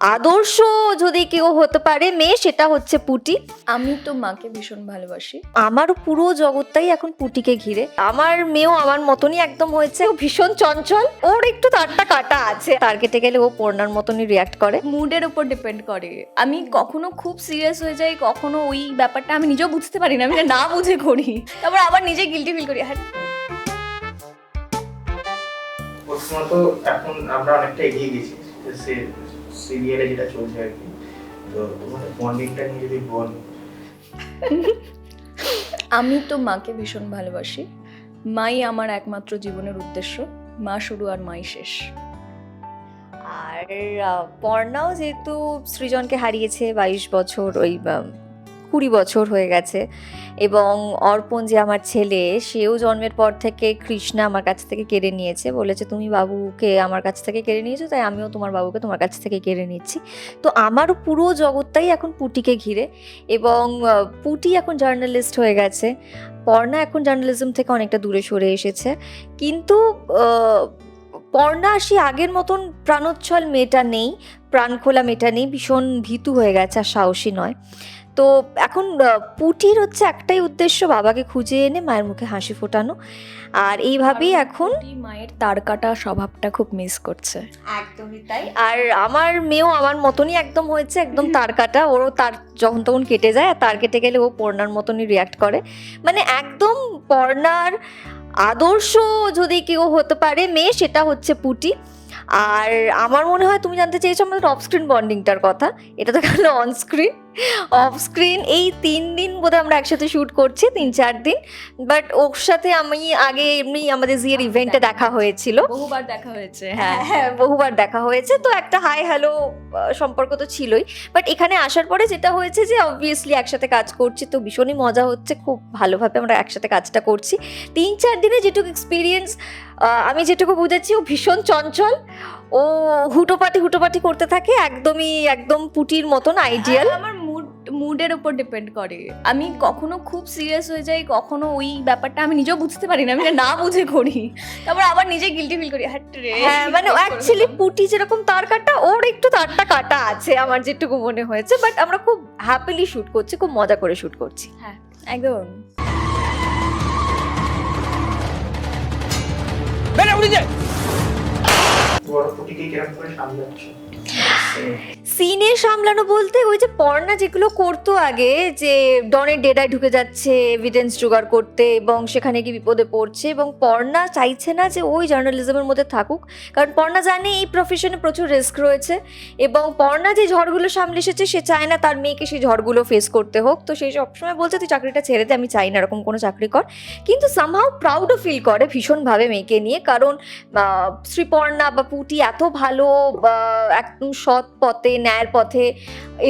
আদর্শ যদি কেউ হতে পারে মেয়ে সেটা হচ্ছে পুটি। আমি তো মাকে ভীষণ ভালোবাসি। আমার পুরো জগৎটাই এখন পুটিকে ঘিরে। আমার মেয়েও আমার মতনই একদম হয়েছে। ও ভীষণ চঞ্চল। ওর একটু তারটা কাটা আছে। তার কেটে গেলে ও পর্ণার মতনই রিয়াক্ট করে। মুডের উপর ডিপেন্ড করে। আমি কখনো খুব সিরিয়াস হয়ে যাই কখনো ওই ব্যাপারটা আমি নিজেও বুঝতে পারি না। আমি না না বুঝে করি। তারপর আবার নিজে গিলটি ফিল করি। হ্যাঁ প্রথমত এখন আমরা অনেকটা এগিয়ে গেছি। সিরিয়ালে যেটা চলছে আর কি। তো তোমাদের বন্ডিংটা নিয়ে যদি বল। আমি তো মাকে ভীষণ ভালোবাসি। মাই আমার একমাত্র জীবনের উদ্দেশ্য। মা শুরু আর মাই শেষ। আর পর্ণাও যেহেতু সৃজনকে হারিয়েছে বাইশ বছর ওই কুড়ি বছর হয়ে গেছে। এবং অর্পণ যে আমার ছেলে, সেও জন্মের পর থেকে কৃষ্ণা আমার কাছ থেকে কেড়ে নিয়েছে। বলেছে, তুমি বাবুকে আমার কাছ থেকে কেড়ে নিয়েছো, তাই আমিও তোমার বাবুকে তোমার কাছ থেকে কেড়ে নিচ্ছি। তো আমারও পুরো জগৎটাই এখন পুটিকে ঘিরে এবং পুটি এখন জার্নালিস্ট হয়ে গেছে। পর্ণা এখন জার্নালিজম থেকে অনেকটা দূরে সরে এসেছে। কিন্তু পর্ণা সে আগের মতন প্রাণোচ্ছল মেয়েটা নেই, প্রাণখোলা মেয়েটা নেই, ভীষণ ভীতু হয়ে গেছে, আর সাহসী নয়। তো এখন পুটির হচ্ছে একটাই উদ্দেশ্য বাবাকে খুঁজে এনে মায়ের মুখে হাসি ফোটানো। আর এইভাবেই এখন মায়ের তারকাটা স্বভাবটা খুব মিস করছে। একদমই তাই। আর আমার মেয়েও আমার মতনই একদম হয়েছে একদম তারকাটা ওরও তার যখন তখন কেটে যায় আর তার কেটে গেলে ও পর্ণার মতনই রিয়াক্ট করে। মানে একদম পর্ণার আদর্শ যদি কেউ হতে পারে মেয়ে সেটা হচ্ছে পুটি। আর আমার মনে হয় তুমি জানতে চেয়েছো আমাদের অফ স্ক্রিন বন্ডিংটার কথা। এটা তো গেল অন স্ক্রিন অফ স্ক্রিন এই তিন দিন বোধহয় আমরা একসাথে শ্যুট করছি তিন চার দিন। বাট ওর সাথে আমি আগে এমনি আমাদের জিয়ের ইভেন্টে দেখা হয়েছিল। বহুবার দেখা হয়েছে হ্যাঁ হ্যাঁ। হ্যাঁ বহুবার দেখা হয়েছে। তো একটা হাই হ্যালো সম্পর্ক তো ছিলই। বাট এখানে আসার পরে যেটা হয়েছে যে অবভিয়াসলি একসাথে কাজ করছি তো ভীষণই মজা হচ্ছে। খুব ভালোভাবে আমরা একসাথে কাজটা করছি। তিন চার দিনে যেটুকু এক্সপিরিয়েন্স আমি যেটুকু বুঝেছি ও ভীষণ চঞ্চল। ও হুটোপাটি হুটোপাটি করতে থাকে একদমই একদম পুটির মতন আইডিয়াল আমার মুডের উপর ডিপেন্ড করে। আমি কখনো খুব সিরিয়াস হয়ে যাই কখনো ওই ব্যাপারটা আমি নিজেও বুঝতে পারি না আমি না বুঝে করি। তারপর আবার নিজে গিলটি ফিল করি হ্যাঁ রে হ্যাঁ মানে অ্যাকচুয়ালি পুটি যেরকম তার কাটা ওর একটু তারটা কাটা আছে আমার যেটুকু মনে হয়েছে বাট আমরা খুব হ্যাপিলি শুট করছি খুব মজা করে শুট করছি। হ্যাঁ একদম। বড় ফুটিকে কীরকম করে সামলাচ্ছ? সিনে সামলানো বলতে ওই যে পর্ণা যেগুলো করতো আগে, যে ডনের ডেটায় ঢুকে যাচ্ছে এভিডেন্স জোগাড় করতে এবং সেখানে গিয়ে বিপদে পড়ছে এবং পর্ণা চাইছে না যে ওই জার্নালিজমের মধ্যে থাকুক। কারণ পর্ণা জানে এই প্রফেশনে প্রচুর রিস্ক রয়েছে এবং পর্ণা যে ঝড়গুলো সামলে এসেছে, সে চায় না তার মেয়েকে সেই ঝড়গুলো ফেস করতে হোক। তো সেই সবসময় বলছে, তুই চাকরিটা ছেড়ে দে, আমি চাই না এরকম কোনো চাকরি কর। কিন্তু সামহাও প্রাউডও ফিল করে ভীষণভাবে মেয়েকে নিয়ে। কারণ শ্রীপর্ণা বা পুটি এত ভালো একদম সৎ পথে, ন্যায়ের পথে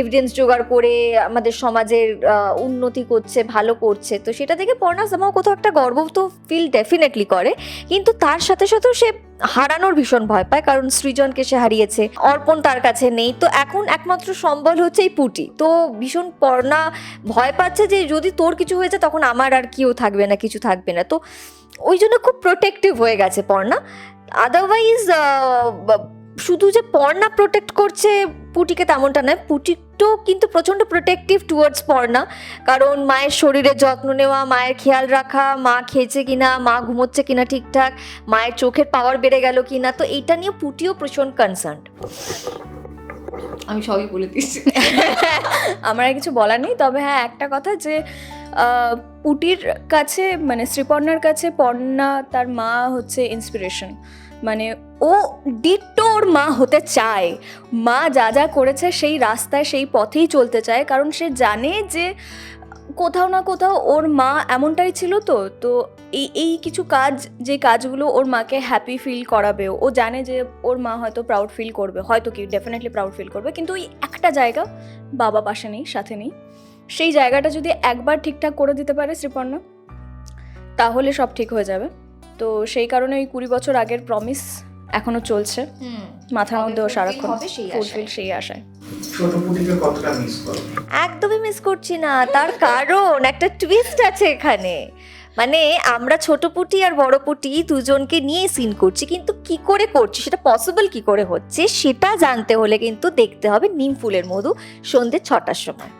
এভিডেন্স জোগাড় করে আমাদের সমাজের উন্নতি করছে, ভালো করছে। তো সেটা থেকে পর্ণা সামাও কোথাও একটা গর্ব তো ফিল ডেফিনেটলি করে। কিন্তু তার সাথে সাথেও সে হারানোর ভীষণ ভয় পায়, কারণ সৃজনকে সে হারিয়েছে, অর্পণ তার কাছে নেই। তো এখন একমাত্র সম্বল হচ্ছে এই পুটি। তো ভীষণ পর্ণা ভয় পাচ্ছে যে যদি তোর কিছু হয়েছে তখন আমার আর কেউ থাকবে না, কিছু থাকবে না। তো ওই জন্য খুব প্রোটেক্টিভ হয়ে গেছে পর্ণা। আদারওয়াইজ শুধু যে পর্ণা প্রোটেক্ট করছে পুটিকে তেমনটা নয় পুটিটো কিন্তু প্রচণ্ড প্রোটেক্টিভ টুয়ার্ডস পর্ণা কারণ মায়ের শরীরের যত্ন নেওয়া মায়ের খেয়াল রাখা মা খেয়েছে কিনা মা ঘুমোচ্ছে কিনা ঠিকঠাক মায়ের চোখের পাওয়ার বেড়ে গেল কিনা তো এইটা নিয়ে পুটিও প্রচণ্ড কনসার্ন আমি সবই বলে দিচ্ছি আমার আর কিছু বলার নেই তবে হ্যাঁ একটা কথা যে পুটির কাছে মানে শ্রীপর্ণার কাছে পর্ণা তার মা হচ্ছে ইন্সপিরেশন মানে ও ডিট্টো ওর মা হতে চায়। মা যা যা করেছে সেই রাস্তায় সেই পথেই চলতে চায়, কারণ সে জানে যে কোথাও না কোথাও ওর মা এমনটাই ছিল তো তো এই এই কিছু কাজ, যে কাজগুলো ওর মাকে হ্যাপি ফিল করাবে, ও জানে যে ওর মা হয়তো প্রাউড ফিল করবে, হয়তো কি ডেফিনেটলি প্রাউড ফিল করবে, কিন্তু ওই একটা জায়গা বাবা পাশে নেই, সাথে নেই। সেই জায়গাটা যদি একবার ঠিকঠাক করে দিতে পারে শ্রীপর্ণা, তাহলে সব ঠিক হয়ে যাবে। তো সেই কারণে ওই কুড়ি বছর আগের প্রমিস এখনও চলছে। মাথার কবে মধ্যেও সারাক্ষণ সেই আশায়। ফুলফিল সেই আশায়। ছোট পুটিকে কতটা মিস করো? একদমই মিস করছি না তার কারণ একটা টুইস্ট আছে এখানে। মানে আমরা ছোট পুটি আর বড় পুটি দুজনকে নিয়ে সিন করছি কিন্তু কি করে করছি সেটা পসিবল কি করে হচ্ছে সেটা জানতে হলে কিন্তু দেখতে হবে নিম ফুলের মধু সন্ধ্যে ছটার সময়।